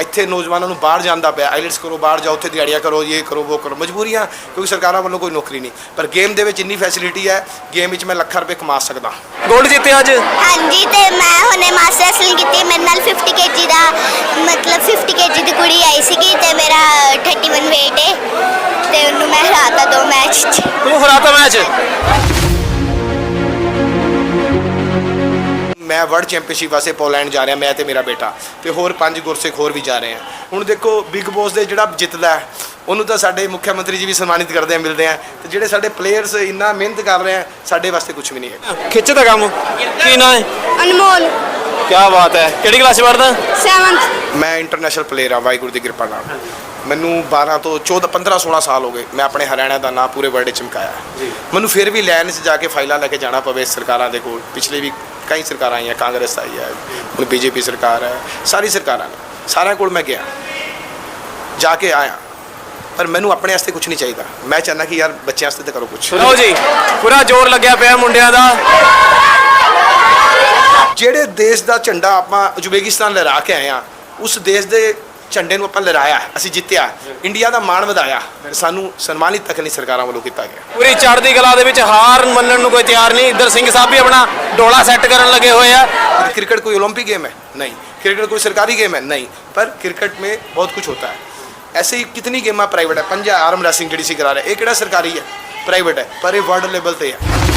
ਇੱਥੇ ਨੌਜਵਾਨਾਂ ਨੂੰ ਬਾਹਰ ਜਾਣ ਦਾ ਪਿਆ। ਆਈਲੈਟਸ ਕਰੋ ਬਾਹਰ ਜਾਓ ਉੱਥੇ ਦਿਹਾੜੀਆਂ ਕਰੋ ਇਹ ਕਰੋ ਉਹ ਕਰੋ। ਮਜਬੂਰੀਆਂ ਕਿਉਂਕਿ ਸਰਕਾਰਾਂ ਵੱਲੋਂ ਕੋਈ ਨੌਕਰੀ ਨਹੀਂ। ਪਰ ਗੇਮ ਦੇ ਵਿੱਚ ਇੰਨੀ ਫੈਸਿਲਿਟੀ ਹੈ ਗੇਮ ਵਿੱਚ ਮੈਂ ਲੱਖਾਂ ਰੁਪਏ ਕਮਾ ਸਕਦਾ। ਗੋਲਡ ਜਿੱਤੇ ਅੱਜ? ਹਾਂਜੀ ਤੇ ਮੈਂ ਹੁਣੇ ਮਾਸਟਰ ਰੈਸਲਿੰਗ ਕੀਤੀ। ਮੇਰੇ ਨਾਲ 50 kg ਦਾ ਮਤਲਬ 50 kg ਦੀ ਕੁੜੀ ਆਈ ਸੀਗੀ ਤੇ ਮੇਰਾ 31 weight ਹੈ ਤੇ ਉਹਨੂੰ ਮੈਂ ਹਰਾਤਾ ਦੋ ਮੈਚ 'ਚ। ਤੂੰ ਹਰਾਤਾ ਮੈਚ ਮੈਂ ਵਰਲਡ ਚੈਂਪੀਅਨਸ਼ਿਪ ਵਾਸਤੇ ਪੋਲੈਂਡ ਜਾ ਰਿਹਾ ਮੈਂ ਤੇ ਮੇਰਾ ਬੇਟਾ ਤੇ ਹੋਰ ਪੰਜ ਗੁਰਸਿੱਖ ਹੋਰ ਵੀ ਜਾ ਰਹੇ ਆ ਹੁਣ ਦੇਖੋ ਬਿਗ ਬੌਸ ਦੇ ਜਿਹੜਾ ਜਿੱਤਦਾ ਹੈ, ਉਹਨੂੰ ਤਾਂ ਸਾਡੇ ਮੁੱਖ ਮੰਤਰੀ ਜੀ ਵੀ ਸਨਮਾਨਿਤ ਕਰਦੇ ਆ ਮਿਲਦੇ ਆ ਤੇ ਜਿਹੜੇ ਸਾਡੇ ਪਲੇਅਰਸ ਇੰਨਾ ਮਿਹਨਤ ਕਰ ਰਹੇ ਆ ਸਾਡੇ ਵਾਸਤੇ ਕੁਝ ਵੀ ਨਹੀਂ ਹੈ ਖਿੱਚ ਦਾ ਕੰਮ। ਕੀ ਨਾਂ ਹੈ? ਅਨਮੋਲ। ਕੀ ਬਾਤ ਹੈ। ਕਿਹੜੀ ਕਲਾਸ ਪੜਦਾ 7th ਮੈਂ ਇੰਟਰਨੈਸ਼ਨਲ ਪਲੇਅਰ ਆ ਵਾਹਿਗੁਰੂ ਦੀ ਕਿਰਪਾ ਨਾਲ। ਮੈਨੂੰ 12 ਤੋਂ 14 15 16 ਸਾਲ ਹੋ ਗਏ। ਮੈਂ ਆਪਣੇ ਹਰਿਆਣਾ ਦਾ ਨਾਂ ਪੂਰੇ ਵਰਲਡ 'ਚ ਚਮਕਾਇਆ। ਮੈਨੂੰ ਫਿਰ ਵੀ ਲਾਈਨ 'ਚ ਜਾ ਕੇ ਫਾਈਲਾਂ ਲੈ ਕੇ ਜਾਣਾ ਪਵੇ ਸਰਕਾਰਾਂ ਦੇ ਕੋਲ। ਪਿਛਲੇ ਵੀ ਕਈ ਸਰਕਾਰਾਂ ਆਈਆਂ ਕਾਂਗਰਸ ਆਈ ਹੈ ਹੁਣ ਬੀਜੇਪੀ ਸਰਕਾਰ ਹੈ ਸਾਰੀ ਸਰਕਾਰਾਂ ਨੇ। ਸਾਰਿਆਂ ਕੋਲ ਮੈਂ ਗਿਆ। ਜਾ ਕੇ ਆਇਆ। ਪਰ ਮੈਨੂੰ ਆਪਣੇ ਵਾਸਤੇ ਕੁਝ ਨਹੀਂ ਚਾਹੀਦਾ। ਮੈਂ ਚਾਹੁੰਦਾ ਕਿ ਯਾਰ ਬੱਚਿਆਂ ਵਾਸਤੇ ਤਾਂ ਕਰੋ ਕੁਝ ਲਓ ਜੀ ਪੂਰਾ ਜ਼ੋਰ ਲੱਗਿਆ ਪਿਆ ਮੁੰਡਿਆਂ ਦਾ। ਜਿਹੜੇ ਦੇਸ਼ ਦਾ ਝੰਡਾ ਆਪਾਂ ਉਜ਼ਬੇਕਿਸਤਾਨ ਲਹਿਰਾ ਕੇ ਆਏ ਆ ਉਸ ਦੇਸ਼ ਦੇ ਝੰਡੇ ਨੂੰ ਆਪਾਂ ਲਹਿਰਾਇਆ ਅਸੀਂ ਜਿੱਤਿਆ ਇੰਡੀਆ ਦਾ ਮਾਣ ਵਧਾਇਆ ਸਾਨੂੰ ਸਨਮਾਨਿਤ ਤੱਕ ਨਹੀਂ ਸਰਕਾਰਾਂ ਵੱਲੋਂ ਕੀਤਾ ਗਿਆ ਪੂਰੀ ਚੜ੍ਹਦੀ ਕਲਾ ਦੇ ਵਿੱਚ ਹਾਰ ਮੰਨਣ ਨੂੰ ਕੋਈ ਤਿਆਰ ਨਹੀਂ ਇੱਧਰ ਸਿੰਘ ਸਾਹਿਬ ਵੀ ਆਪਣਾ ਡੋਲਾ ਸੈੱਟ ਕਰਨ ਲੱਗੇ ਹੋਏ ਆ क्रिकेट कोई ओलंपिक गेम है नहीं क्रिकेट कोई सरकारी गेम है नहीं पर क्रिकेट में बहुत कुछ होता है ऐसे ही कितनी गेमां प्राइवेट है पंजा आर्म रेसलिंग ਜਿਹੜੀ ਸੀ ਕਰਾ ਰਿਹਾ ਇਹ ਕਿਹੜਾ ਸਰਕਾਰੀ ਹੈ ਪ੍ਰਾਈਵੇਟ ਹੈ ਪਰ ਇਹ ਵਰਲਡ ਲੈਵਲ ਤੇ ਹੈ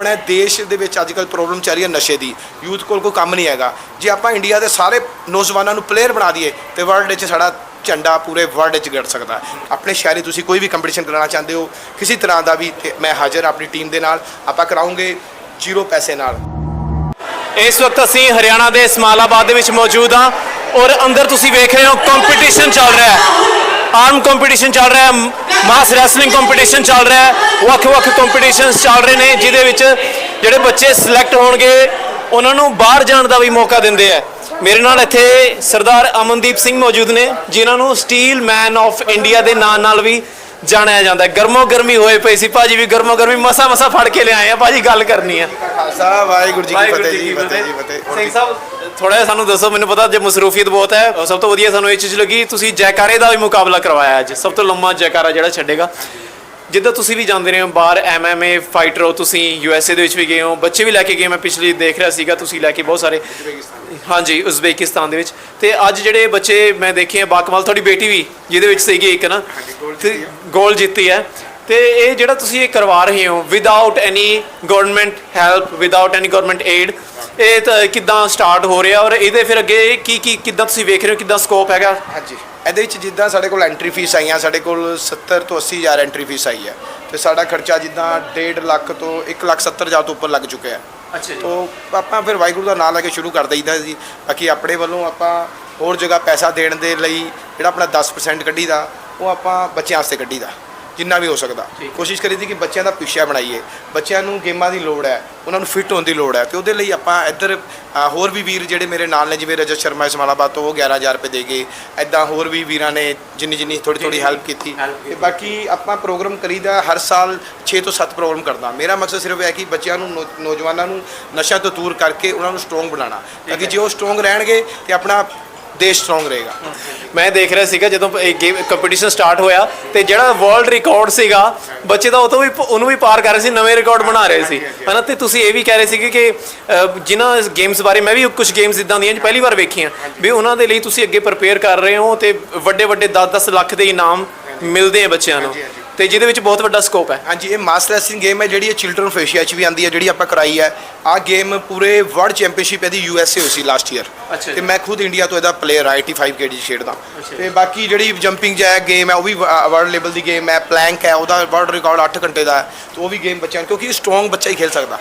ਆਪਣੇ ਦੇਸ਼ ਦੇ ਵਿੱਚ ਅੱਜ ਕੱਲ੍ਹ ਪ੍ਰੋਬਲਮ ਚੱਲ ਰਹੀ ਹੈ ਨਸ਼ੇ ਦੀ। ਯੂਥ ਕੋਲ ਕੋਈ ਕੰਮ ਨਹੀਂ ਹੈਗਾ। ਜੇ ਆਪਾਂ ਇੰਡੀਆ ਦੇ ਸਾਰੇ ਨੌਜਵਾਨਾਂ ਨੂੰ ਪਲੇਅਰ ਬਣਾ ਦਈਏ, ਤੇ ਵਰਲਡ ਵਿੱਚ ਸਾਡਾ ਝੰਡਾ ਪੂਰੇ ਵਰਲਡ ਵਿੱਚ ਗੜ ਸਕਦਾ। ਆਪਣੇ ਸ਼ਹਿਰੀ ਤੁਸੀਂ ਕੋਈ ਵੀ ਕੰਪੀਟੀਸ਼ਨ ਕਰਾਉਣਾ ਚਾਹੁੰਦੇ ਹੋ, ਕਿਸੇ ਤਰ੍ਹਾਂ ਦਾ ਵੀ ਮੈਂ ਹਾਜ਼ਰ ਹਾਂ ਆਪਣੀ ਟੀਮ ਦੇ ਨਾਲ। ਆਪਾਂ ਕਰਾਉਂਗੇ ਜ਼ੀਰੋ ਪੈਸੇ ਨਾਲ। ਇਸ ਵਕਤ ਅਸੀਂ ਹਰਿਆਣਾ ਦੇ ਇਸਮਾਲਾਬਾਦ ਦੇ ਵਿੱਚ ਮੌਜੂਦ ਹਾਂ ਔਰ ਅੰਦਰ ਤੁਸੀਂ ਵੇਖ ਰਹੇ ਹੋ ਕੰਪੀਟੀਸ਼ਨ ਚੱਲ ਰਿਹਾ ਹੈ। ਆਰਮ ਕੰਪੀਟੀਸ਼ਨ ਚੱਲ ਰਿਹਾ ਹੈ ਮਾਸ ਰੈਸਲਿੰਗ ਕੰਪੀਟੀਸ਼ਨ ਚੱਲ ਰਿਹਾ ਹੈ ਵੱਖ-ਵੱਖ ਕੰਪੀਟੀਸ਼ਨਸ ਚੱਲ ਰਹੇ ਨੇ ਜਿਹਦੇ ਵਿੱਚ ਜਿਹੜੇ ਬੱਚੇ ਸਿਲੈਕਟ ਹੋਣਗੇ ਉਹਨਾਂ ਨੂੰ ਬਾਹਰ ਜਾਣ ਦਾ ਵੀ ਮੌਕਾ ਦਿੰਦੇ ਆ। ਮੇਰੇ ਨਾਲ ਇੱਥੇ ਸਰਦਾਰ ਅਮਨਦੀਪ ਸਿੰਘ ਮੌਜੂਦ ਨੇ ਜਿਨ੍ਹਾਂ ਨੂੰ ਸਟੀਲ ਮੈਨ ਆਫ ਇੰਡੀਆ ਦੇ ਨਾਂ ਨਾਲ ਵੀ ਜਾਣਿਆ ਜਾਂਦਾ। ਹੈ ਗਰਮੋ ਗਰਮੀ ਹੋਏ ਪਈ ਸੀ ਭਾਜੀ ਵੀ ਗਰਮੋ ਗਰਮੀ ਮਸਾ ਮਸਾ ਫੜ ਕੇ ਲਿਆਏ ਆ ਭਾਜੀ ਗੱਲ ਕਰਨੀ ਆ। ਖਾਲਸਾ ਵਾਹਿਗੁਰੂ ਜੀ ਕੀ ਫਤਿਹ ਜੀ ਫਤਿਹ ਜੀ ਫਤਿਹ ਸਿੰਘ ਸਾਹਿਬ ਥੋੜਾ ਜਿਹਾ ਸਾਨੂੰ ਦੱਸੋ ਮੈਨੂੰ ਪਤਾ ਜੇ ਮਸਰੂਫੀਅਤ ਬਹੁਤ ਹੈ ਸਭ ਤੋਂ ਵਧੀਆ ਸਾਨੂੰ ਇਹ ਚੀਜ਼ ਲੱਗੀ ਤੁਸੀਂ ਜੈਕਾਰੇ ਦਾ ਵੀ ਮੁਕਾਬਲਾ ਕਰਵਾਇਆ ਅੱਜ ਸਭ ਤੋਂ ਲੰਮਾ ਜੈਕਾਰਾ ਜਿਹੜਾ ਛੱਡੇਗਾ। ਜਿੱਦਾਂ ਤੁਸੀਂ ਵੀ ਜਾਂਦੇ ਰਹੇ ਹੋ ਬਾਹਰ ਐਮਐਮਏ ਫਾਈਟਰ ਹੋ ਤੁਸੀਂ ਯੂਐਸਏ ਦੇ ਵਿੱਚ ਵੀ ਗਏ ਹੋ ਬੱਚੇ ਵੀ ਲੈ ਕੇ ਗਏ ਮੈਂ ਪਿਛਲੀ ਦੇਖ ਰਿਹਾ ਸੀਗਾ ਤੁਸੀਂ ਲੈ ਕੇ ਬਹੁਤ ਸਾਰੇ ਹਾਂਜੀ ਉਜ਼ਬੇਕਿਸਤਾਨ ਦੇ ਵਿੱਚ। ਤੇ ਅੱਜ ਜਿਹੜੇ ਬੱਚੇ ਮੈਂ ਦੇਖੇ ਆ ਬਾਕਮਾਲ ਤੁਹਾਡੀ ਬੇਟੀ ਵੀ ਜਿਹਦੇ ਵਿੱਚ ਸੀਗੀ ਇੱਕ ਨਾ। ਗੋਲ ਜਿੱਤੀ ਹੈ। ਤੇ ਇਹ ਜਿਹੜਾ ਤੁਸੀਂ ਇਹ ਕਰਵਾ ਰਹੇ ਹੋ without any government help without any government aid ਇਹ ਤਾਂ ਕਿੱਦਾਂ ਸਟਾਰਟ ਹੋ ਰਿਹਾ ਔਰ ਇਹਦੇ ਫਿਰ ਅੱਗੇ ਕੀ ਕੀ ਕਿੱਦਾਂ ਤੁਸੀਂ ਵੇਖ ਰਹੇ ਹੋ? ਕਿੱਦਾਂ ਸਕੋਪ ਹੈਗਾ? ਹਾਂਜੀ। ਇਹਦੇ ਵਿੱਚ ਜਿੱਦਾਂ ਸਾਡੇ ਕੋਲ ਐਂਟਰੀ ਫੀਸ ਆਈਆਂ ਸਾਡੇ ਕੋਲ 70 ਤੋਂ 80 ਹਜ਼ਾਰ ਐਂਟਰੀ ਫੀਸ ਆਈ ਹੈ। ਤੇ ਸਾਡਾ ਖਰਚਾ ਜਿੱਦਾਂ 1.5 ਲੱਖ ਤੋਂ 1 ਲੱਖ 70 ਹਜ਼ਾਰ ਤੋਂ ਉੱਪਰ ਲੱਗ ਚੁੱਕਿਆ ਹੈ। ਅੱਛਾ ਤੋ ਆਪਾਂ ਫਿਰ ਵਾਹਿਗੁਰੂ ਦਾ ਨਾਮ ਲੈ ਕੇ ਸ਼ੁਰੂ ਕਰ ਦਈਦਾ ਜੀ। ਬਾਕੀ ਆਪਣੇ ਵੱਲੋਂ ਆਪਾਂ ਹੋਰ ਜਗ੍ਹਾ ਪੈਸਾ ਦੇਣ ਦੇ ਲਈ ਜਿਹੜਾ ਆਪਣਾ 10% ਕੱਢੀਦਾ ਉਹ ਆਪਾਂ ਬੱਚਿਆਂ ਵਾਸਤੇ ਕੱਢੀਦਾ। ਜਿੰਨਾ ਵੀ ਹੋ ਸਕਦਾ। ਕੋਸ਼ਿਸ਼ ਕਰੀਦੀ ਕਿ ਬੱਚਿਆਂ ਦਾ ਪਿੱਛਾ ਬਣਾਈਏ। ਬੱਚਿਆਂ ਨੂੰ ਗੇਮਾਂ ਦੀ ਲੋੜ ਹੈ ਉਹਨਾਂ ਨੂੰ ਫਿੱਟ ਹੋਣ ਦੀ ਲੋੜ ਹੈ ਤੇ ਉਹਦੇ ਲਈ ਆਪਾਂ ਇੱਧਰ ਹੋਰ ਵੀ ਵੀਰ ਜਿਹੜੇ ਮੇਰੇ ਨਾਲ ਨੇ ਜਿਵੇਂ ਰਜਤ ਸ਼ਰਮਾ ਇਸਮਾਲਾਬਾਦ ਤੋਂ ਉਹ 11000 ਰੁਪਏ ਦੇ ਗਏ। ਐਦਾਂ ਹੋਰ ਵੀ ਵੀਰਾਂ ਨੇ ਜਿੰਨੀ ਜਿੰਨੀ ਥੋੜੀ ਥੋੜੀ ਹੈਲਪ ਕੀਤੀ। ਤੇ ਬਾਕੀ ਆਪਾਂ ਪ੍ਰੋਗਰਾਮ ਕਰੀਦਾ ਹਰ ਸਾਲ 6 ਤੋਂ 7 ਪ੍ਰੋਗਰਾਮ ਕਰਦਾ। ਮੇਰਾ ਮਕਸਦ ਸਿਰਫ ਇਹ ਹੈ ਕਿ ਬੱਚਿਆਂ ਨੂੰ ਨੌ- ਨੌਜਵਾਨਾਂ ਨੂੰ ਨਸ਼ਾ ਤੋਂ ਦੂਰ ਕਰਕੇ ਉਹਨਾਂ ਨੂੰ ਸਟਰੋਂਗ ਬਣਾਉਣਾ। ਤਾਂ ਕਿ ਜੇ ਉਹ ਸਟਰੋਂਗ ਰਹਿਣਗੇ ਤੇ ਆਪਣਾ ਦੇਸ਼ ਸਟਰੋਂਗ ਰਹੇਗਾ। ਮੈਂ ਦੇਖ ਰਿਹਾ ਸੀਗਾ ਜਦੋਂ ਇਹ ਗੇਮ ਕੰਪੀਟੀਸ਼ਨ ਸਟਾਰਟ ਹੋਇਆ ਤੇ ਜਿਹੜਾ ਵਰਲਡ ਰਿਕਾਰਡ ਸੀਗਾ ਬੱਚੇ ਦਾ ਉਹ ਤੋਂ ਵੀ ਉਹਨੂੰ ਵੀ ਪਾਰ ਕਰ ਰਹੇ ਸੀ ਨਵੇਂ ਰਿਕਾਰਡ ਬਣਾ ਰਹੇ ਸੀ। ਹਨਾ ਤੇ ਤੁਸੀਂ ਇਹ ਵੀ ਕਹਿ ਰਹੇ ਸੀਗੇ ਕਿ ਅ, ਜਿਨ੍ਹਾਂ ਗੇਮਸ ਬਾਰੇ ਮੈਂ ਵੀ ਕੁਝ ਗੇਮਸ ਇਦਾਂ ਦੀਆਂ ਪਹਿਲੀ ਵਾਰ ਵੇਖੀਆਂ ਵੀ ਉਹਨਾਂ ਦੇ ਲਈ ਤੁਸੀਂ ਅੱਗੇ ਪ੍ਰਪੇਅਰ ਕਰ ਰਹੇ ਹੋ ਤੇ ਵੱਡੇ ਵੱਡੇ 10-10 ਲੱਖ ਦੇ ਇਨਾਮ ਮਿਲਦੇ ਆ ਬੱਚਿਆਂ ਨੂੰ। ਤੇ ਜਿਹਦੇ ਵਿੱਚ ਬਹੁਤ ਵੱਡਾ ਸਕੋਪ ਹੈ। ਹਾਂਜੀ ਇਹ ਮਾਸ ਰੈਸਲਿੰਗ ਗੇਮ ਹੈ ਜਿਹੜੀ ਇਹ ਚਿਲਡਰਨ ਆਫ ਏਸ਼ੀਆ 'ਚ ਵੀ ਆਂਦੀ ਹੈ ਜਿਹੜੀ ਆਪਾਂ ਕਰਾਈ ਹੈ। ਆਹ ਗੇਮ ਪੂਰੇ ਵਰਲਡ ਚੈਂਪੀਅਨਸ਼ਿਪ ਇਹਦੀ ਯੂ ਐਸ ਏ ਹੋਈ ਸੀ ਲਾਸਟ ਈਅਰ ਅੱਛਾ ਜੀ। ਤੇ ਮੈਂ ਖੁਦ ਇੰਡੀਆ ਤੋਂ ਇਹਦਾ ਪਲੇਅਰ 85 ਕੇਜੀ ਖੇਡਦਾ ਤੇ ਬਾਕੀ ਜਿਹੜੀ ਜੰਪਿੰਗ ਜੈਕ ਗੇਮ ਹੈ ਉਹ ਵੀ ਵਰਲਡ ਲੈਵਲ ਦੀ ਗੇਮ ਹੈ ਪਲੈਂਕ ਹੈ ਉਹਦਾ ਵਰਲਡ ਰਿਕਾਰਡ 8 ਘੰਟੇ ਦਾ ਹੈ। ਤੇ ਉਹ ਵੀ ਗੇਮ ਬੱਚਿਆਂ ਨੂੰ ਕਿਉਂਕਿ ਸਟਰੋਂਗ ਬੱਚਾ ਹੀ ਖੇਲ ਸਕਦਾ।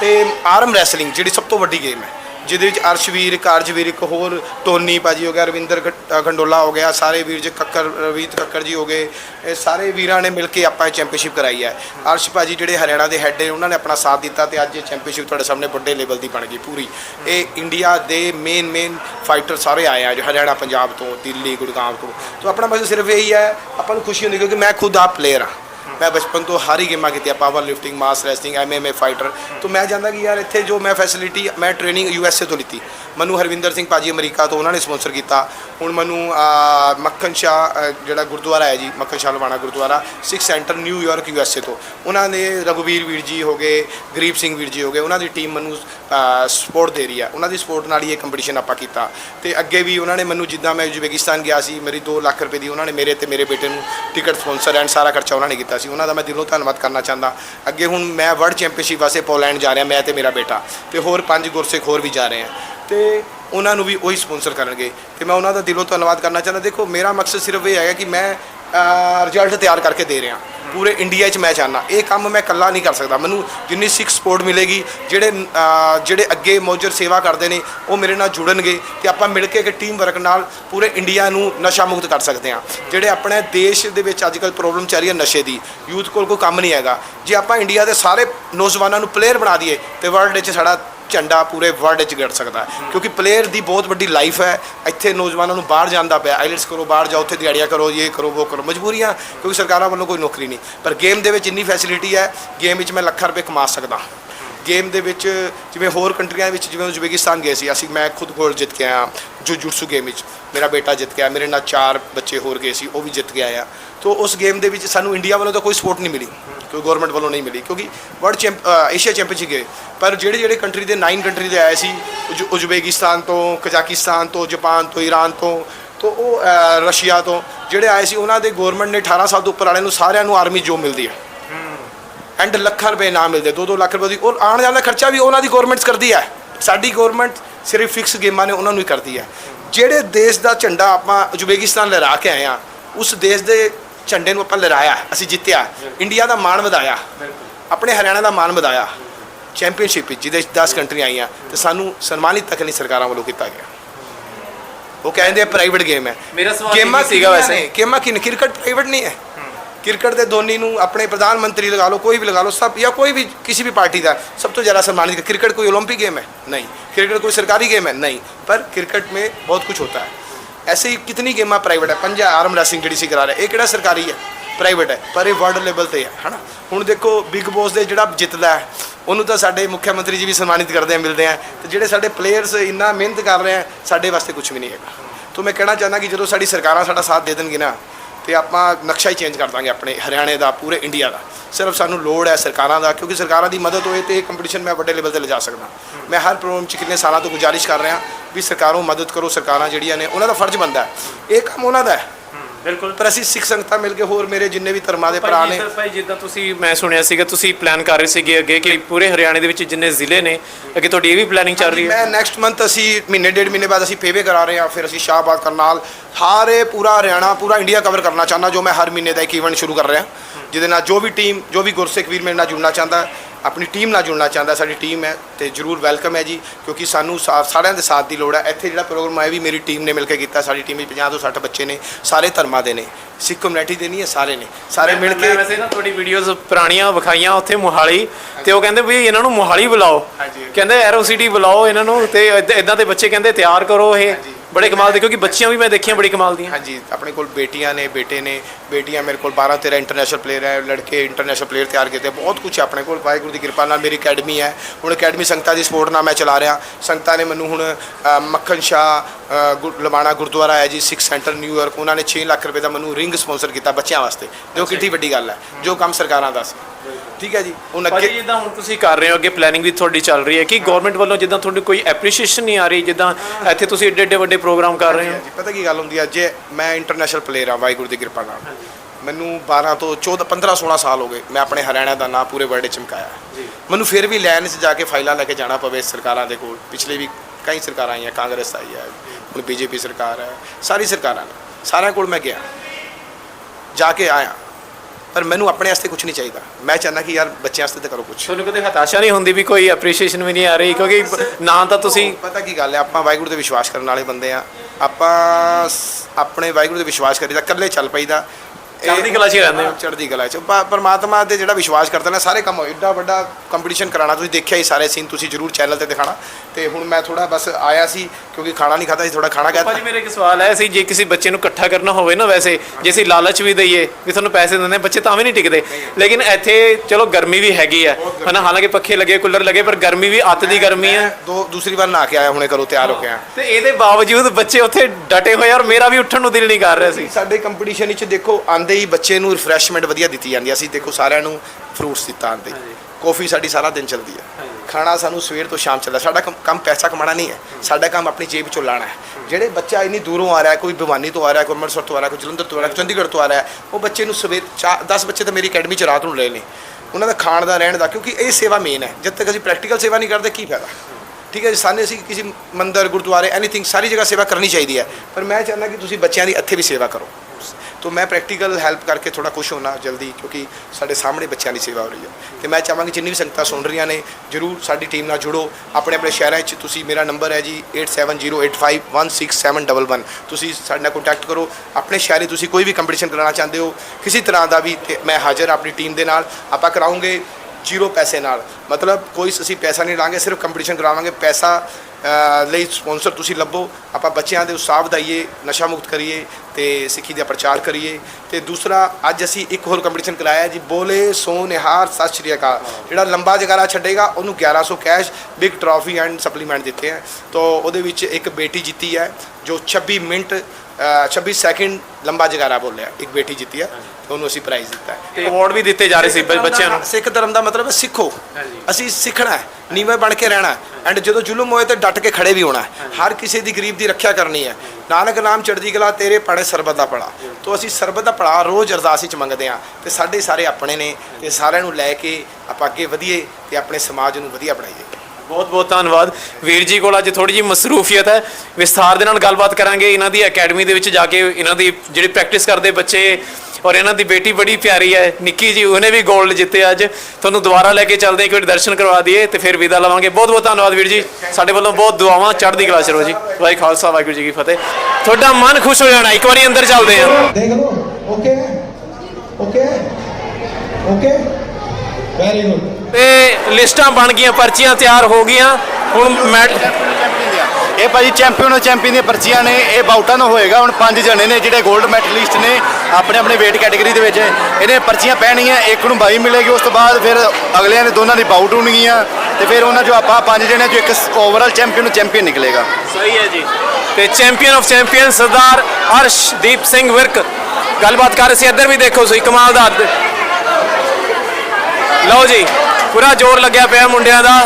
ਤੇ ਆਰਮ ਰੈਸਲਿੰਗ ਜਿਹੜੀ ਸਭ ਤੋਂ ਵੱਡੀ ਗੇਮ ਹੈ। ਜਿਹਦੇ ਵਿੱਚ ਅਰਸ਼ਵੀਰ, ਕਾਰਜਵੀਰ, ਇੱਕ ਹੋਰ ਟੋਨੀ ਭਾਜੀ ਹੋ ਗਿਆ, ਰਵਿੰਦਰ ਖ- ਖੰਡੋਲਾ ਹੋ ਗਿਆ, ਸਾਰੇ ਵੀਰ ਜੀ ਕੱਕਰ ਰਵੀਤ ਕੱਕਰ ਜੀ ਹੋ ਗਏ, ਇਹ ਸਾਰੇ ਵੀਰਾਂ ਨੇ ਮਿਲ ਕੇ ਆਪਾਂ ਇਹ ਚੈਂਪੀਅਨਸ਼ਿਪ ਕਰਾਈ ਹੈ। ਅਰਸ਼ ਭਾਜੀ ਜਿਹੜੇ ਹਰਿਆਣਾ ਦੇ ਹੈੱਡ ਨੇ, ਉਹਨਾਂ ਨੇ ਆਪਣਾ ਸਾਥ ਦਿੱਤਾ ਤੇ ਅੱਜ ਇਹ ਚੈਂਪੀਅਨਸ਼ਿਪ ਤੁਹਾਡੇ ਸਾਹਮਣੇ ਵੱਡੇ ਲੈਵਲ ਦੀ ਬਣ ਗਈ ਪੂਰੀ। ਇਹ ਇੰਡੀਆ ਦੇ ਮੇਨ ਮੇਨ ਫਾਈਟਰ ਸਾਰੇ ਆਏ ਆ, ਜੋ ਹਰਿਆਣਾ, ਪੰਜਾਬ ਤੋਂ, ਦਿੱਲੀ ਗੁੜਗਾਂਵ ਤੋਂ। ਤੋਂ ਆਪਣਾ ਮਕਸਦ ਸਿਰਫ ਇਹੀ ਹੈ, ਆਪਾਂ ਨੂੰ ਖੁਸ਼ੀ ਹੁੰਦੀ ਕਿਉਂਕਿ ਮੈਂ ਖੁਦ ਆ ਪਲੇਅਰ ਹਾਂ। ਮੈਂ ਬਚਪਨ ਤੋਂ ਹਰ ਹੀ ਗੇਮਾਂ ਕੀਤੀਆਂ power lifting mas wrestling MMA fighter ਤੋਂ ਮੈਂ ਜਾਂਦਾ ਕਿ ਯਾਰ ਇੱਥੇ ਜੋ ਮੈਂ ਫੈਸਿਲਿਟੀ ਮੈਂ ਟ੍ਰੇਨਿੰਗ ਯੂਐਸਏ ਤੋਂ ਲਿੱਤੀ। ਮੈਨੂੰ ਹਰਵਿੰਦਰ ਸਿੰਘ ਭਾਜੀ ਅਮਰੀਕਾ ਤੋਂ ਉਹਨਾਂ ਨੇ ਸਪਾਂਸਰ ਕੀਤਾ। ਹੁਣ ਮੈਨੂੰ ਮੱਖਣ ਸ਼ਾਹ ਜਿਹੜਾ ਗੁਰਦੁਆਰਾ ਹੈ ਜੀ, Makhan Shah Lavana gurdwara Sikhs center New York USA ਤੋਂ। ਉਹਨਾਂ ਨੇ ਰਘੁਵੀਰ ਵੀਰ ਜੀ ਹੋ ਗਏ, ਗਰੀਬ ਸਿੰਘ ਵੀਰ ਜੀ ਹੋ ਗਏ, ਉਹਨਾਂ ਦੀ ਟੀਮ ਮੈਨੂੰ ਸਪੋਰਟ ਦੇ ਰਹੀ ਹੈ ਉਹਨਾਂ ਦੀ ਸਪੋਰਟ ਨਾਲ ਹੀ ਇਹ ਕੰਪੀਟੀਸ਼ਨ ਆਪਾਂ ਕੀਤਾ। ਤੇ ਅੱਗੇ ਵੀ ਉਹਨਾਂ ਨੇ ਮੈਨੂੰ ਜਿੱਦਾਂ ਮੈਂ ਉਜ਼ਬੇਕਿਸਤਾਨ ਗਿਆ ਸੀ, ਮੇਰੀ 2 ਲੱਖ ਰੁਪਏ ਦੀ ਉਹਨਾਂ ਨੇ ਮੇਰੇ ਤੇ ਮੇਰੇ ਬੇਟੇ ਨੂੰ ਟਿਕਟ ਸਪਾਂਸਰ ਐਂਡ ਸਾਰਾ ਖਰਚਾ ਉਹਨਾਂ ਨੇ ਕੀਤਾ ਸੀ। ਉਹਨਾਂ ਦਾ ਮੈਂ ਦਿਲੋਂ ਧੰਨਵਾਦ ਕਰਨਾ ਚਾਹੁੰਦਾ। ਅੱਗੇ ਹੁਣ ਮੈਂ ਵਰਲਡ ਚੈਂਪੀਅਨਸ਼ਿਪ ਵਾਸਤੇ ਪੋਲੈਂਡ ਜਾ ਰਿਹਾ, ਮੈਂ ਤੇ ਮੇਰਾ ਬੇਟਾ ਤੇ ਹੋਰ ਪੰਜ ਗੁਰਸਿੱਖ ਹੋਰ ਵੀ ਜਾ ਰਹੇ ਆ। ਤੇ ਉਹਨਾਂ ਨੂੰ ਵੀ ਉਹੀ ਸਪਾਂਸਰ ਕਰਨਗੇ। ਤੇ ਮੈਂ ਉਹਨਾਂ ਦਾ ਦਿਲੋਂ ਧੰਨਵਾਦ ਕਰਨਾ ਚਾਹੁੰਦਾ। ਦੇਖੋ, ਮੇਰਾ ਮਕਸਦ ਸਿਰਫ ਇਹ ਹੈਗਾ ਕਿ ਮੈਂ ਰਿਜ਼ਲਟ ਤਿਆਰ ਕਰਕੇ ਦੇ ਰਿਹਾ। ਪੂਰੇ ਇੰਡੀਆ 'ਚ ਮੈਂ ਚਾਹਨਾ ਇਹ ਕੰਮ ਮੈਂ ਇਕੱਲਾ ਨਹੀਂ ਕਰ ਸਕਦਾ। ਮੈਨੂੰ ਜਿੰਨੀ ਸਿੱਖ ਸਪੋਰਟ ਮਿਲੇਗੀ, ਜਿਹੜੇ ਜਿਹੜੇ ਅੱਗੇ ਮੌਜਰ ਸੇਵਾ ਕਰਦੇ ਨੇ, ਉਹ ਮੇਰੇ ਨਾਲ ਜੁੜਨਗੇ ਤੇ ਆਪਾਂ ਮਿਲ ਕੇ ਇੱਕ ਟੀਮ ਵਰਕ ਨਾਲ ਪੂਰੇ ਇੰਡੀਆ ਨੂੰ ਨਸ਼ਾ ਮੁਕਤ ਕਰ ਸਕਦੇ ਹਾਂ। ਜਿਹੜੇ ਆਪਣੇ ਦੇਸ਼ ਦੇ ਵਿੱਚ ਅੱਜ ਕੱਲ੍ਹ ਪ੍ਰੋਬਲਮ ਚੱਲ ਰਹੀ ਹੈ ਨਸ਼ੇ ਦੀ। ਯੂਥ ਕੋਲ ਕੋਈ ਕੰਮ ਨਹੀਂ ਹੈਗਾ। ਜੇ ਆਪਾਂ ਇੰਡੀਆ ਦੇ ਸਾਰੇ ਨੌਜਵਾਨਾਂ ਨੂੰ ਪਲੇਅਰ ਬਣਾ ਦਈਏ, ਤੇ ਵਰਲਡ 'ਚ ਸਾਡਾ ਝੰਡਾ ਪੂਰੇ ਵਰਲਡ 'ਚ ਗੜ ਸਕਦਾ ਹੈ। ਕਿਉਂਕਿ ਪਲੇਅਰ ਦੀ ਬਹੁਤ ਵੱਡੀ ਲਾਈਫ ਹੈ। ਇੱਥੇ ਨੌਜਵਾਨਾਂ ਨੂੰ ਬਾਹਰ ਜਾਂਦਾ ਪਿਆ। ਆਈਲੈਟਸ ਕਰੋ, ਬਾਹਰ ਜਾਓ, ਉੱਥੇ ਦਿਹਾੜੀਆਂ ਕਰੋ, ਇਹ ਕਰੋ, ਉਹ ਕਰੋ। ਮਜਬੂਰੀਆਂ, ਕਿਉਂਕਿ ਸਰਕਾਰਾਂ ਵੱਲੋਂ ਕੋਈ ਨੌਕਰੀ ਨਹੀਂ। ਪਰ ਗੇਮ ਦੇ ਵਿੱਚ ਇੰਨੀ ਫੈਸਿਲਿਟੀ ਹੈ ਗੇਮ ਵਿੱਚ ਮੈਂ ਲੱਖਾਂ ਰੁਪਏ ਕਮਾ ਸਕਦਾ। ਗੇਮ ਦੇ ਵਿੱਚ ਜਿਵੇਂ ਹੋਰ ਕੰਟਰੀਆਂ ਵਿੱਚ, ਜਿਵੇਂ ਉਜ਼ਬੇਕਿਸਤਾਨ ਗਏ ਸੀ, ਅਸੀਂ, ਮੈਂ ਖੁਦ ਗੋਲਡ ਜਿੱਤ ਕੇ ਆਇਆ ਜੋ ਜੁੜਸੂ ਗੇਮ ਵਿੱਚ। ਮੇਰਾ ਬੇਟਾ ਜਿੱਤ ਕੇ ਗਿਆ, ਮੇਰੇ ਨਾਲ ਚਾਰ ਬੱਚੇ ਹੋਰ ਗਏ ਸੀ, ਉਹ ਵੀ ਜਿੱਤ ਕੇ ਆਇਆ ਤੋਂ ਉਸ ਗੇਮ ਦੇ ਵਿੱਚ ਸਾਨੂੰ ਇੰਡੀਆ ਵੱਲੋਂ ਤਾਂ ਕੋਈ ਸਪੋਰਟ ਨਹੀਂ ਮਿਲੀ। ਕੋਈ ਗਵਰਨਮੈਂਟ ਵੱਲੋਂ ਨਹੀਂ ਮਿਲੀ ਕਿਉਂਕਿ ਵਰਲਡ ਚੈਂਪ ਏਸ਼ੀਆ ਚੈਂਪੀਅਨਸ਼ਿਪ ਗਏ। ਪਰ ਜਿਹੜੇ ਜਿਹੜੇ ਕੰਟਰੀ ਦੇ 9 ਕੰਟਰੀ ਦੇ ਆਏ ਸੀ ਉਜ- ਉਜ਼ਬੇਕਿਸਤਾਨ ਤੋਂ ਕਜ਼ਾਕਿਸਤਾਨ ਤੋਂ ਜਾਪਾਨ ਤੋਂ ਈਰਾਨ ਤੋਂ ਤੋਂ ਉਹ ਰਸ਼ੀਆ ਤੋਂ ਜਿਹੜੇ ਆਏ ਸੀ ਉਹਨਾਂ ਦੇ ਗਵਰਨਮੈਂਟ ਨੇ 18 ਸਾਲ ਤੋਂ ਉੱਪਰ ਵਾਲਿਆਂ ਨੂੰ ਸਾਰਿਆਂ ਨੂੰ ਆਰਮੀ ਜੋਬ ਮਿਲਦੀ ਹੈ। ਐਂਡ ਲੱਖਾਂ ਰੁਪਏ ਨਾ ਮਿਲਦੇ 2-2 ਲੱਖ ਰੁਪਏ ਦੀ ਔਰ ਆਉਣ ਜਾਣ ਦਾ ਖਰਚਾ ਵੀ ਉਹਨਾਂ ਦੀ ਗਵਰਨਮੈਂਟਸ ਕਰਦੀ ਹੈ। ਸਾਡੀ ਗਵਰਨਮੈਂਟ ਸਿਰਫ ਫਿਕਸ ਗੇਮਾਂ ਨੇ ਉਹਨਾਂ ਨੂੰ ਹੀ ਕਰਦੀ ਹੈ। ਜਿਹੜੇ ਦੇਸ਼ ਦਾ ਝੰਡਾ ਆਪਾਂ ਉਜ਼ਬੇਕਿਸਤਾਨ ਲਹਿਰਾ ਕੇ ਆਏ ਆ ਉਸ ਦੇਸ਼ ਦੇ ਝੰਡੇ ਨੂੰ ਆਪਾਂ ਲਹਿਰਾਇਆ ਅਸੀਂ ਜਿੱਤਿਆ ਇੰਡੀਆ ਦਾ ਮਾਣ ਵਧਾਇਆ ਆਪਣੇ ਹਰਿਆਣਾ ਦਾ ਮਾਣ ਵਧਾਇਆ ਚੈਂਪੀਅਨਸ਼ਿਪ ਵਿੱਚ ਜਿਹਦੇ 'ਚ 10 ਕੰਟਰੀਆਂ ਆਈਆਂ ਤੇ ਸਾਨੂੰ ਸਨਮਾਨਿਤ ਤੱਕ ਨਹੀਂ ਸਰਕਾਰਾਂ ਵੱਲੋਂ ਕੀਤਾ ਗਿਆ ਉਹ ਕਹਿੰਦੇ ਆ ਪ੍ਰਾਈਵੇਟ ਗੇਮ ਹੈ ਮੇਰਾ ਸਵਾਲ ਗੇਮਾਂ ਇਹੀ ਸੀਗਾ ਕਿਹੜੀਆਂ ਵੈਸੇ। ਨੇ? ਗੇਮਾਂ ਕਿ ਕ੍ਰਿਕਟ ਪ੍ਰਾਈਵੇਟ ਨਹੀਂ ਹੈ ਕ੍ਰਿਕਟ ਦੇ ਧੋਨੀ ਨੂੰ ਆਪਣੇ ਪ੍ਰਧਾਨ ਮੰਤਰੀ ਲਗਾ ਲਓ ਕੋਈ ਵੀ ਲਗਾ ਲਓ ਸਭ ਜਾਂ ਕੋਈ ਵੀ ਕਿਸੇ ਵੀ ਪਾਰਟੀ ਦਾ ਸਭ ਤੋਂ ਜ਼ਿਆਦਾ सम्मानित क्रिकेट कोई ओलंपिक गेम है नहीं क्रिकेट कोई सरकारी गेम है नहीं पर क्रिकेट में बहुत कुछ होता है ऐसे ही कितनी गेमां प्राइवेट है पंजा आर्म रेसलिंग ਜਿਹੜੀ ਸੀ ਕਰਾ ਰਿਹਾ ਇਹ ਕਿਹੜਾ ਸਰਕਾਰੀ ਹੈ ਪ੍ਰਾਈਵੇਟ ਹੈ ਪਰ ਇਹ ਵਰਲਡ ਲੈਵਲ ਤੇ ਹੈ ਹਨਾ ਹੁਣ ਦੇਖੋ ਬਿਗ ਬੌਸ ਦੇ ਜਿਹੜਾ ਜਿੱਤਦਾ ਹੈ ਉਹਨੂੰ ਤਾਂ ਸਾਡੇ ਮੁੱਖ ਮੰਤਰੀ ਜੀ ਵੀ ਸਨਮਾਨਿਤ ਕਰਦੇ ਆ ਮਿਲਦੇ ਆ ਤੇ ਜਿਹੜੇ ਸਾਡੇ ਪਲੇਅਰਸ ਇੰਨਾ ਮਿਹਨਤ ਕਰ ਰਹੇ ਆ ਸਾਡੇ ਵਾਸਤੇ ਕੁਝ ਵੀ ਨਹੀਂ ਹੈਗਾ ਤੋਂ ਮੈਂ ਕਹਿਣਾ ਚਾਹੁੰਦਾ ਕਿ ਜਦੋਂ ਸਾਡੀ ਸਰਕਾਰਾਂ ਸਾਡਾ ਸਾਥ ਦੇ ਦੇਣਗੇ ਨਾ ਤੇ ਆਪਾਂ ਨਕਸ਼ਾ ਹੀ ਚੇਂਜ ਕਰ ਦਾਂਗੇ ਆਪਣੇ ਹਰਿਆਣੇ ਦਾ, ਪੂਰੇ ਇੰਡੀਆ ਦਾ। ਸਿਰਫ ਸਾਨੂੰ ਲੋੜ ਹੈ ਸਰਕਾਰਾਂ ਦਾ, ਕਿਉਂਕਿ ਸਰਕਾਰਾਂ ਦੀ ਮਦਦ ਹੋਏ ਤੇ ਇਹ ਕੰਪੀਟੀਸ਼ਨ ਮੈਂ ਵੱਡੇ ਲੈਵਲ ਤੇ ਲਿਜਾ ਸਕਦਾ। ਮੈਂ ਹਰ ਪ੍ਰੋਗਰਾਮ 'ਚ ਕਿੰਨੇ ਸਾਲਾਂ ਤੋਂ ਗੁਜ਼ਾਰਿਸ਼ ਕਰ ਰਿਹਾ ਵੀ ਸਰਕਾਰੋਂ ਮਦਦ ਕਰੋ, ਸਰਕਾਰਾਂ ਜਿਹੜੀਆਂ ਨੇ, ਉਹਨਾਂ ਦਾ ਫਰਜ਼ ਬਣਦਾ ਹੈ। ਇਹ ਕੰਮ ਉਹਨਾਂ ਦਾ ਹੈ। ਬਿਲਕੁਲ। ਪਰ ਅਸੀਂ ਸਿੱਖ ਸੰਗਤਾਂ ਮਿਲ ਕੇ ਹੋਰ ਮੇਰੇ ਜਿੰਨੇ ਵੀ ਧਰਮਾਂ ਦੇ ਭਰਾ ਨੇ ਸਰ ਭਾਈ ਜਿੱਦਾਂ ਤੁਸੀਂ ਮੈਂ ਸੁਣਿਆ ਸੀਗਾ ਤੁਸੀਂ ਪਲਾਨ ਕਰ ਰਹੇ ਸੀਗੇ ਅੱਗੇ ਕਿ ਪੂਰੇ ਹਰਿਆਣੇ ਦੇ ਵਿੱਚ ਜਿੰਨੇ ਜ਼ਿਲ੍ਹੇ ਨੇ ਅੱਗੇ ਤੁਹਾਡੀ ਇਹ ਵੀ ਪਲੈਨਿੰਗ ਚੱਲ ਰਹੀ ਹੈ। ਮੈਂ ਨੈਕਸਟ ਮੰਥ ਅਸੀਂ ਮਹੀਨੇ ਡੇਢ ਮਹੀਨੇ ਬਾਅਦ ਅਸੀਂ ਪੇਵੇ ਕਰਾ ਰਹੇ ਹਾਂ ਫਿਰ ਅਸੀਂ ਸ਼ਾਹਬਾਦ ਕਰਨਾਲ ਸਾਰੇ ਪੂਰਾ ਹਰਿਆਣਾ ਪੂਰਾ ਇੰਡੀਆ ਕਵਰ ਕਰਨਾ ਚਾਹੁੰਦਾ ਜੋ ਮੈਂ ਹਰ ਮਹੀਨੇ ਦਾ ਇੱਕ ਇਵੈਂਟ ਸ਼ੁਰੂ ਕਰ ਰਿਹਾ। ਜਿਹਦੇ ਨਾਲ ਜੋ ਵੀ ਟੀਮ ਜੋ ਵੀ ਗੁਰਸਿੱਖ ਵੀਰ ਮੇਰੇ ਨਾਲ ਜੁੜਨਾ ਚਾਹੁੰਦਾ ਆਪਣੀ ਟੀਮ ਨਾਲ ਜੁੜਨਾ ਚਾਹੁੰਦਾ ਸਾਡੀ ਟੀਮ ਹੈ ਤੇ ਜਰੂਰ ਵੈਲਕਮ ਹੈ ਜੀ ਕਿਉਂਕਿ ਸਾਨੂੰ ਸਾ- ਸਾਰਿਆਂ ਦੇ ਸਾਥ ਦੀ ਲੋੜ ਹੈ ਇੱਥੇ ਜਿਹੜਾ ਪ੍ਰੋਗਰਾਮ ਹੈ ਵੀ ਮੇਰੀ ਟੀਮ ਨੇ ਮਿਲ ਕੇ ਕੀਤਾ ਸਾਡੀ ਟੀਮ ਵਿੱਚ 50 ਤੋਂ 60 ਬੱਚੇ ਨੇ ਸਾਰੇ ਧਰਮਾਂ ਦੇ ਨੇ ਸਿੱਖ ਕਮਿਊਨਿਟੀ ਦੇ ਨਹੀਂ ਹੈ ਸਾਰੇ ਨੇ ਸਾਰੇ ਮਿਲ ਮੈਂ ਕੇ ਵੈਸੇ ਨਾ ਤੁਹਾਡੀ ਵੀਡੀਓਜ਼ ਪੁਰਾਣੀਆਂ ਵਿਖਾਈਆਂ ਉੱਥੇ ਮੋਹਾਲੀ ਤੇ ਉਹ ਕਹਿੰਦੇ ਵੀ ਇਹਨਾਂ ਨੂੰ ਮੋਹਾਲੀ ਬੁਲਾਓ ਹਾਂਜੀ। ਕਹਿੰਦੇ ਐਰੋ ਸਿਟੀ ਬੁਲਾਓ ਇਹਨਾਂ ਨੂੰ ਤੇ ਇਦਾਂ ਦੇ ਬੱਚੇ ਕਹਿੰਦੇ ਤਿਆਰ ਕਰੋ ਇਹ। ਬੜੇ ਕਮਾਲ ਦੇ ਕਿਉਂਕਿ ਬੱਚੀਆਂ ਵੀ ਮੈਂ ਦੇਖੀਆਂ ਬੜੀ ਕਮਾਲ ਦੀਆਂ। ਹਾਂਜੀ ਆਪਣੇ ਕੋਲ ਬੇਟੀਆਂ ਨੇ ਬੇਟੇ ਨੇ ਬੇਟੀਆਂ ਮੇਰੇ ਕੋਲ 12 13 ਇੰਟਰਨੈਸ਼ਨਲ ਪਲੇਅਰ ਹੈ ਲੜਕੇ ਇੰਟਰਨੈਸ਼ਨਲ ਪਲੇਅਰ ਤਿਆਰ ਕੀਤੇ ਬਹੁਤ ਕੁਝ ਆਪਣੇ ਕੋਲ। ਵਾਹਿਗੁਰੂ ਦੀ ਕਿਰਪਾ ਨਾਲ ਮੇਰੀ ਅਕੈਡਮੀ ਹੈ। ਹੁਣ ਅਕੈਡਮੀ ਸੰਗਤਾਂ ਦੀ ਸਪੋਰਟ ਨਾਲ ਮੈਂ ਚਲਾ ਰਿਹਾ। ਸੰਗਤਾਂ ਨੇ ਮੈਨੂੰ ਹੁਣ ਮੱਖਣ ਸ਼ਾਹ ਅ, ਲਵਾਣਾ ਗੁਰਦੁਆਰਾ ਹੈ ਜੀ ਸਿੱਖ ਸੈਂਟਰ ਨਿਊਯਾਰਕ ਉਹਨਾਂ ਨੇ 6 ਲੱਖ ਰੁਪਏ ਦਾ ਮੈਨੂੰ ਰਿੰਗ ਸਪਾਂਸਰ ਕੀਤਾ ਬੱਚਿਆਂ ਵਾਸਤੇ। ਜੋ ਕਿੱਡੀ ਵੱਡੀ ਗੱਲ ਹੈ। ਜੋ ਕੰਮ ਸਰਕਾਰਾਂ ਦਾ ਸੀ। ਠੀਕ ਹੈ ਜੀ ਹੁਣ ਭਾਜੀ ਅੱਗੇ ਜਿੱਦਾਂ ਹੁਣ ਤੁਸੀਂ ਕਰ ਰਹੇ ਹੋ ਅੱਗੇ ਪਲੈਨਿੰਗ ਵੀ ਤੁਹਾਡੀ ਚੱਲ ਰਹੀ ਹੈ ਕਿ ਗਵਰਨਮੈਂਟ ਵੱਲੋਂ ਜਿੱਦਾਂ ਤੁਹਾਨੂੰ ਕੋਈ ਐਪਰੀਸ਼ੀਏਸ਼ਨ ਨਹੀਂ ਆ ਰਹੀ ਜਿੱਦਾਂ ਇੱਥੇ ਤੁਸੀਂ ਏਡੇ ਏਡੇ ਵੱਡੇ ਪ੍ਰੋਗਰਾਮ ਕਰ ਰਹੇ ਹੋ? ਜੀ ਪਤਾ ਕੀ ਗੱਲ ਹੁੰਦੀ ਹੈ ਜੇ ਮੈਂ ਇੰਟਰਨੈਸ਼ਨਲ ਪਲੇਅਰ ਆ ਵਾਹਿਗੁਰੂ ਦੀ ਕਿਰਪਾ ਨਾਲ। ਮੈਨੂੰ 12 ਤੋਂ 14 15 16 ਸਾਲ ਹੋ ਗਏ ਮੈਂ ਆਪਣੇ ਹਰਿਆਣਾ ਦਾ ਨਾਂ ਪੂਰੇ ਵਰਲਡ 'ਚ ਚਮਕਾਇਆ। ਮੈਨੂੰ ਫਿਰ ਵੀ ਲਾਈਨ 'ਚ ਜਾ ਕੇ ਫਾਈਲਾਂ ਲੈ ਕੇ ਜਾਣਾ ਪਵੇ ਸਰਕਾਰਾਂ ਦੇ ਕੋਲ। ਪਿਛਲੇ ਵੀ ਕਈ ਸਰਕਾਰਾਂ ਆਈਆਂ ਕਾਂਗਰਸ ਆਈ ਹੈ ਹੁਣ ਬੀਜੇਪੀ ਸਰਕਾਰ ਹੈ ਸਾਰੀ ਸਰਕਾਰਾਂ ਨੇ। ਸਾਰਿਆਂ ਕੋਲ ਮੈਂ ਗਿਆ। ਜਾ ਕੇ ਆਇਆ। ਪਰ ਮੈਨੂੰ ਆਪਣੇ ਵਾਸਤੇ ਕੁਝ ਨਹੀਂ ਚਾਹੀਦਾ। ਮੈਂ ਚਾਹੁੰਦਾ ਕਿ ਯਾਰ ਬੱਚਿਆਂ ਵਾਸਤੇ ਤਾਂ ਕਰੋ ਕੁਝ ਤੁਹਾਨੂੰ ਕਦੇ ਹਤਾਸ਼ਾ ਨਹੀਂ ਹੁੰਦੀ ਵੀ ਕੋਈ ਐਪਰੀਸ਼ੀਏਸ਼ਨ ਵੀ ਨਹੀਂ ਆ ਰਹੀ? ਕਿਉਂਕਿ ਨਾ ਤਾਂ ਤੁਸੀਂ ਪਤਾ ਕੀ ਗੱਲ ਹੈ ਆਪਾਂ ਵਾਹਿਗੁਰੂ ਤੇ ਵਿਸ਼ਵਾਸ ਕਰਨ ਵਾਲੇ ਬੰਦੇ ਆ ਆਪਾਂ ਆਪਣੇ ਵਾਹਿਗੁਰੂ ਤੇ ਵਿਸ਼ਵਾਸ ਕਰੀਦਾ ਇਕੱਲੇ ਚੱਲ ਪਈਦਾ। ਚੜ੍ਹਦੀ ਕਲਾ 'ਚ ਹੀ ਰਹਿੰਦੇ ਹੋ। ਚੜ੍ਹਦੀ ਕਲਾ ਚ। ਪ- ਪਰਮਾਤਮਾ ਤੇ ਜਿਹੜਾ ਵਿਸ਼ਵਾਸ ਕਰਦਾ ਨਾ ਸਾਰੇ ਕੰਮ ਏਡਾ ਵੱਡਾ ਕੰਪੀਟੀਸ਼ਨ ਕਰਾਣਾ ਤੁਸੀਂ ਦੇਖਿਆ ਹੀ ਸਾਰੇ ਸੀਨ ਤੁਸੀਂ ਜਰੂਰ ਚੈਨਲ ਤੇ ਦਿਖਾਣਾ ਤੇ ਹੁਣ ਮੈਂ ਥੋੜਾ ਬਸ ਆਇਆ ਸੀ ਕਿਉਂਕਿ ਖਾਣਾ ਨਹੀਂ ਖਾਦਾ ਸੀ ਥੋੜਾ ਖਾਣਾ ਗਿਆ ਭਾਜੀ ਮੇਰੇ ਇੱਕ ਸਵਾਲ ਹੈ ਸੀ ਜੇ ਕਿਸੇ ਬੱਚੇ ਨੂੰ ਇਕੱਠਾ ਕਰਨਾ ਹੋਵੇ ਨਾ ਵੈਸੇ ਜੇ ਅਸੀਂ ਲਾਲਚ ਵੀ ਦਈਏ ਵੀ ਤੁਹਾਨੂੰ ਪੈਸੇ ਦਿੰਦੇ ਹਾਂ, ਬੱਚੇ ਤਾਂ ਵੀ ਨਹੀਂ ਟਿਕਦੇ। ਲੇਕਿਨ ਇੱਥੇ ਚਲੋ ਗਰਮੀ ਵੀ ਹੈਗੀ ਹੈ ਹਨਾ ਹਾਲਾਂਕਿ ਪੱਖੇ ਲੱਗੇ ਕੂਲਰ ਲੱਗੇ ਪਰ ਗਰਮੀ ਵੀ ਅੱਤ ਦੀ ਗਰਮੀ ਹੈ ਦੋ ਦੂਸਰੀ ਵਾਰ ਨਹਾ ਕੇ ਆਇਆ ਹੁਣੇ ਕਰੋ ਤਿਆਰ ਹੋ ਕੇ ਆਇਆ। ਤੇ ਇਹਦੇ ਬਾਵਜੂਦ ਬੱਚੇ ਉੱਥੇ ਡਟੇ ਹੋਏ ਆ ਔਰ ਮੇਰਾ ਵੀ ਉੱਠਣ ਨੂੰ ਦਿਲ ਨਹੀਂ ਕਰ ਰਿਹਾ ਸੀ। ਸਾਡੇ ਕੰਪੀਟੀਸ਼ਨ ਵਿੱਚ ਦੇਖੋ ਆਂਦੇ ਹੀ ਬੱਚੇ ਨੂੰ ਰਿਫਰੈਸ਼ਮੈਂਟ ਵਧੀਆ ਦਿੱਤੀ ਜਾਂਦੀ ਹੈ ਅਸੀਂ ਦੇਖੋ ਸਾਰਿਆਂ ਨੂੰ ਫਰੂਟਸ ਦਿੱਤਾ ਆਂਦੇ। ਕਾਫੀ ਸਾਡੀ ਸਾਰਾ ਦਿਨ ਚੱਲਦੀ ਹੈ ਖਾਣਾ ਸਾਨੂੰ ਸਵੇਰ ਤੋਂ ਸ਼ਾਮ ਚੱਲਦਾ। ਸਾਡਾ ਕੰਮ- ਕੰਮ ਪੈਸਾ ਕਮਾਉਣਾ ਨਹੀਂ ਹੈ। ਸਾਡਾ ਕੰਮ ਆਪਣੀ ਜੇਬ ਚੋਂ ਲਾਣਾ ਹੈ। ਜਿਹੜੇ ਬੱਚਾ ਇੰਨੀ ਦੂਰੋਂ ਆ ਰਿਹਾ ਕੋਈ ਭਿਵਾਨੀ ਤੋਂ ਆ ਰਿਹਾ ਕੋਈ ਅੰਮ੍ਰਿਤਸਰ ਤੋਂ ਆ ਰਿਹਾ ਕੋਈ ਜਲੰਧਰ ਤੋਂ ਆ ਰਿਹਾ ਕੋਈ ਚੰਡੀਗੜ੍ਹ ਤੋਂ ਆ ਰਿਹਾ ਉਹ ਬੱਚੇ ਨੂੰ ਸਵੇਰ 10 ਬੱਚੇ ਤਾਂ ਮੇਰੀ ਅਕੈਡਮੀ 'ਚ ਰਾਤ ਨੂੰ ਰਹੇ ਨੇ ਉਹਨਾਂ ਦਾ ਖਾਣ ਦਾ ਰਹਿਣ ਦਾ ਕਿਉਂਕਿ ਇਹ ਸੇਵਾ ਮੇਨ ਹੈ। ਜਦ ਤੱਕ ਅਸੀਂ ਪ੍ਰੈਕਟੀਕਲ ਸੇਵਾ ਨਹੀਂ ਕਰਦੇ ਕੀ ਫਾਇਦਾ? ਠੀਕ ਹੈ ਜੀ ਸਾਨੂੰ ਅਸੀਂ ਕਿਸੇ ਮੰਦਰ ਗੁਰਦੁਆਰੇ ਐਨੀਥਿੰਗ ਸਾਰੀ ਜਗ੍ਹਾ ਸੇਵਾ ਕਰਨੀ ਚਾਹੀਦੀ ਹੈ। ਪਰ ਮੈਂ ਚਾਹੁੰਦਾ ਕਿ ਤੁਸੀਂ ਬੱਚਿਆਂ ਦੀ ਇੱਥੇ ਵੀ ਸੇਵਾ ਕਰੋ। ਤੋ ਮੈਂ ਪ੍ਰੈਕਟੀਕਲ ਹੈਲਪ ਕਰਕੇ ਥੋੜਾ ਖੁਸ਼ ਹੋਣਾ ਜਲਦੀ, ਕਿਉਂਕਿ ਸਾਡੇ ਸਾਹਮਣੇ ਬੱਚਿਆਂ ਦੀ ਸੇਵਾ ਹੋ ਰਹੀ ਹੈ। ਤੇ ਮੈਂ ਚਾਹਾਂਗੀ ਜਿੰਨੀ ਵੀ ਸੰਗਤਾਂ ਸੁਣ ਰਹੀਆਂ ਨੇ, ਜਰੂਰ ਸਾਡੀ ਟੀਮ ਨਾਲ ਜੁੜੋ। ਆਪਣੇ ਆਪਣੇ ਸ਼ਹਿਰਾਂ 'ਚ ਤੁਸੀਂ ਮੇਰਾ ਨੰਬਰ ਹੈ ਜੀ 8708516711 ਤੁਸੀਂ ਸਾਡੇ ਨਾਲ ਕੰਟੈਕਟ ਕਰੋ। ਆਪਣੇ ਸ਼ਹਿਰੇ ਤੁਸੀਂ ਕੋਈ ਵੀ ਕੰਪੀਟੀਸ਼ਨ ਕਰਾਉਣਾ ਚਾਹੁੰਦੇ ਹੋ, ਕਿਸੇ ਤਰ੍ਹਾਂ ਦਾ ਵੀ ਤੇ ਮੈਂ ਹਾਜ਼ਰ ਆਪਣੀ ਟੀਮ ਦੇ ਨਾਲ। ਆਪਾਂ ਕਰਾਉਂਗੇ ਜ਼ੀਰੋ ਪੈਸੇ ਨਾਲ। ਮਤਲਬ ਕੋਈ ਅਸੀਂ ਪੈਸਾ ਨਹੀਂ ਲਾਂਗੇ, ਸਿਰਫ ਕੰਪੀਟੀਸ਼ਨ ਕਰਾਵਾਂਗੇ। ਪੈਸਾ ਲਈ ਸਪਾਂਸਰ ਤੁਸੀਂ ਲੱਭੋ। ਆਪਾਂ ਬੱਚਿਆਂ ਦੇ ਉਤਸ਼ਾਹ ਵਧਾਈਏ ਨਸ਼ਾ ਮੁਕਤ ਕਰੀਏ ਤੇ ਸਿੱਖੀ ਦਾ ਪ੍ਰਚਾਰ ਕਰੀਏ। ਤੇ ਦੂਸਰਾ ਅੱਜ ਅਸੀਂ ਇੱਕ ਹੋਰ ਕੰਪੀਟੀਸ਼ਨ ਕਰਾਇਆ ਜੀ ਬੋਲੇ ਸੋ ਨਿਹਾਰ ਸਤਿ ਸ਼੍ਰੀ ਅਕਾਲ। ਜਿਹੜਾ ਲੰਬਾ ਜਗਾਰਾ ਛੱਡੇਗਾ ਉਹਨੂੰ 1100 cash big trophy and supplement ਦਿੱਤੇ ਹੈ ਤੋਂ ਉਹਦੇ ਵਿੱਚ ਇੱਕ ਬੇਟੀ ਜਿੱਤੀ ਹੈ ਜੋ 26 ਮਿੰਟ ਅ, 26 ਸੈਕਿੰਡ ਲੰਬਾ ਜਗਾਰਾ ਬੋਲਿਆ ਇੱਕ ਬੇਟੀ ਜਿੱਤੀ ਹੈ ਤੇ ਉਹਨੂੰ ਅਸੀਂ ਪ੍ਰਾਈਜ਼ ਦਿੱਤਾ ਤੇ ਅਵਾਰਡ ਵੀ ਦਿੱਤੇ ਜਾ ਰਹੇ ਸੀ ਬੱਚਿਆਂ ਨੂੰ। ਸਿੱਖ ਧਰਮ ਦਾ ਮਤਲਬ ਹੈ ਸਿੱਖੋ। ਅਸੀਂ ਸਿੱਖਣਾ ਹੈ। ਨੀਵੇਂ ਬਣ ਕੇ ਰਹਿਣਾ। ਐਂਡ ਜਦੋਂ ਜ਼ੁਲਮ ਹੋਏ ਤੇ ਡਟ ਕੇ ਖੜੇ ਵੀ ਹੋਣਾ। ਹਰ ਕਿਸੇ ਦੀ ਗਰੀਬ ਦੀ ਰੱਖਿਆ ਕਰਨੀ ਹੈ। ਨਾਨਕ ਨਾਮ ਚੜ੍ਹਦੀ ਕਲਾ ਤੇਰੇ ਪੜੇ ਸਰਬਤ ਦਾ ਪੜਾ ਤੋਂ ਅਸੀਂ ਸਰਬਤ ਦਾ ਪੜਾ ਰੋਜ਼ ਅਰਦਾਸ ਵਿੱਚ ਮੰਗਦੇ ਹਾਂ ਤੇ ਸਾਡੇ ਸਾਰੇ ਆਪਣੇ ਨੇ ਤੇ ਸਾਰਿਆਂ ਨੂੰ ਲੈ ਕੇ ਆਪਾਂ ਅੱਗੇ ਵਧੀਏ ਤੇ ਆਪਣੇ ਸਮਾਜ ਨੂੰ ਵਧੀਆ ਬਣਾਈਏ। ਬਹੁਤ ਬਹੁਤ ਧੰਨਵਾਦ। ਵੀਰ ਜੀ ਕੋਲ ਅੱਜ ਥੋੜੀ ਜਿਹੀ ਮਸਰੂਫੀਅਤ ਹੈ। ਵਿਸਥਾਰ ਦੇ ਨਾਲ ਗੱਲਬਾਤ ਕਰਾਂਗੇ। ਇਹਨਾਂ ਦੀ ਅਕੈਡਮੀ ਦੇ ਵਿੱਚ ਜਾ ਕੇ ਇਹਨਾਂ ਦੀ ਜਿਹੜੀ ਪ੍ਰੈਕਟਿਸ ਕਰਦੇ ਬੱਚੇ ਔਰ ਇਹਨਾਂ ਦੀ ਬੇਟੀ ਬੜੀ ਪਿਆਰੀ ਹੈ। ਨਿੱਕੀ ਜੀ ਉਹਨੇ ਵੀ 골ਡ ਜਿੱਤੇ ਅੱਜ। ਤੁਹਾਨੂੰ ਦੁਬਾਰਾ ਲੈ ਕੇ ਚੱਲਦੇ ਇੱਕ ਵਾਰ ਦਰਸ਼ਨ ਕਰਵਾ ਦਈਏ ਤੇ ਫਿਰ ਵਿਦਾ ਲਵਾਂਗੇ। ਬਹੁਤ ਬਹੁਤ ਧੰਨਵਾਦ ਵੀਰ ਜੀ। ਸਾਡੇ ਵੱਲੋਂ ਬਹੁਤ ਦੁਆਵਾਂ ਚੜ੍ਹਦੀ ਕਲਾ ਚ ਜੀ। ਵਾਹਿਗੁਰੂ ਖਾਲਸਾ ਵਾਹਿਗੁਰੂ ਜੀ ਕੀ ਫਤਿਹ। ਤੁਹਾਡਾ ਮਨ ਖੁਸ਼ ਹੋ ਜਾਣਾ ਇੱਕ ਵਾਰੀ ਅੰਦਰ ਚੱਲਦੇ ਆ ਦੇਖ ਲਓ okay okay okay very good ਤੇ ਲਿਸਟਾਂ ਬਣ ਗਈਆਂ ਪਰਚੀਆਂ ਤਿਆਰ ਹੋ ਗਈਆਂ। ਹੁਣ ਮੈਂ ਇਹ ਭਾਜੀ ਚੈਂਪੀਅਨ ਚੈਂਪੀਅਨ ਦੀਆਂ ਪਰਚੀਆਂ ਨੇ, ਇਹ ਬਾਊਟਾਂ ਨੂੰ ਹੋਏਗਾ। ਹੁਣ ਪੰਜ ਜਣੇ ਨੇ ਜਿਹੜੇ 골ਡ ਮੈਡਲਿਸਟ ਨੇ, ਆਪਣੇ ਆਪਣੇ weight ਕੈਟਾਗਰੀ ਦੇ ਵਿੱਚ। ਇਹਨੇ ਪਰਚੀਆਂ ਪੈਣੀਆਂ ਇੱਕ ਨੂੰ ਬਾਈ ਮਿਲੇਗੀ, ਉਸ ਤੋਂ ਬਾਅਦ ਫਿਰ ਅਗਲਿਆਂ ਦੇ ਦੋਨਾਂ ਦੀ ਬਾਊਟ ਹੋਣਗੀਆਂ। ਤੇ ਫਿਰ ਉਹਨਾਂ ਚੋਂ ਆਪਾਂ ਪੰਜ ਜਣੇ ਚੋਂ ਇੱਕ ਓਵਰਆਲ ਚੈਂਪੀਅਨ ਨੂੰ ਚੈਂਪੀਅਨ ਨਿਕਲੇਗਾ। ਸਹੀ ਹੈ ਜੀ। ਤੇ champion of champion Sardar Arshdeep Singh Virk. ਗੱਲਬਾਤ ਕਰ ਰਹੇ ਸੀ, ਇੱਧਰ ਵੀ ਦੇਖੋ ਸਹੀ ਕਮਾਲ ਦਾ ਲਓ ਜੀ, ਪੂਰਾ ਜ਼ੋਰ ਲੱਗਿਆ ਪਿਆ ਮੁੰਡਿਆਂ ਦਾ।